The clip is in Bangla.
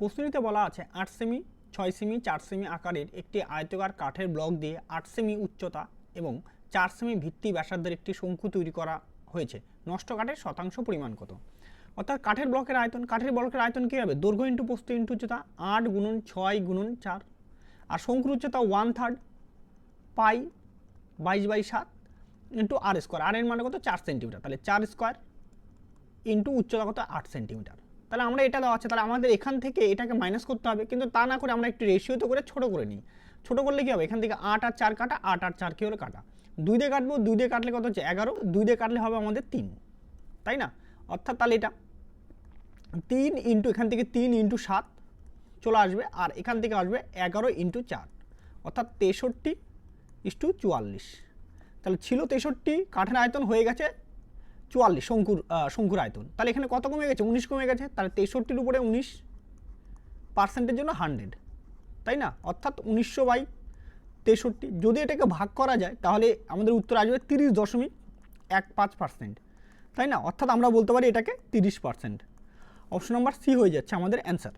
প্রশ্নটিতে বলা আছে, আট সেমি, ছয় সেমি, চার সেমি আকারের একটি আয়তকার কাঠের ব্লক দিয়ে আট সেমি উচ্চতা এবং চার সেমি ভিত্তি ব্যাসার্ধের একটি শঙ্কু তৈরি করা হয়েছে। নষ্ট কাঠের শতাংশ পরিমাণ কত? অর্থাৎ কাঠের ব্লকের আয়তন, কাঠের ব্লকের আয়তন কী হবে? দৈর্ঘ্য ইন্টু প্রস্থ ইন্টু উচ্চতা, আট গুণন ছয় গুণন চার। আর শঙ্কুর উচ্চতা ওয়ান থার্ড পাই বাইশ বাই সাত ইন্টু আর স্কোয়ার। আর এর মানে কত? চার সেন্টিমিটার। তাহলে চার স্কোয়ার ইন্টু উচ্চতা কত? আট সেন্টিমিটার। তাহলে আমরা এটা দেওয়া আছে, তাহলে আমাদের এখান থেকে এটাকে মাইনাস করতে হবে। কিন্তু তা না করে আমরা একটু রেশিওতে করে ছোট করে নিই। ছোট করলে কী হবে? এখান থেকে আট আর চার কাটা, আট আর চার কী হলো কাটা? দুই দিয়ে কাটবো, দুই দিয়ে কাটলে কত হচ্ছে? এগারো। দুই দিয়ে কাটলে হবে আমাদের তিন। তাই না? অর্থাৎ তাহলে এটা তিন ইন্টু এখান থেকে তিন ইন্টু সাত চলে আসবে, আর এখান থেকে আসবে এগারো ইন্টু চার। অর্থাৎ তেষট্টি ইস্টু চুয়াল্লিশ। তাহলে ছিল তেষট্টি, কাঠের আয়তন হয়ে গেছে চুয়াল্লিশ শঙ্কুর শঙ্কুর আয়তন। তাহলে এখানে কত কমে গেছে? উনিশ কমে গেছে। তাহলে তেষট্টির উপরে উনিশ পার্সেন্টের জন্য হান্ড্রেড তাই না? অর্থাৎ উনিশশো বাই তেষট্টি। যদি এটাকে ভাগ করা যায়, তাহলে আমাদের উত্তর আসবে তিরিশ দশমিক এক পাঁচ পার্সেন্ট তাই না? অর্থাৎ আমরা বলতে পারি এটাকে তিরিশ পার্সেন্ট অপশন নাম্বার সি হয়ে যাচ্ছে আমাদের অ্যান্সার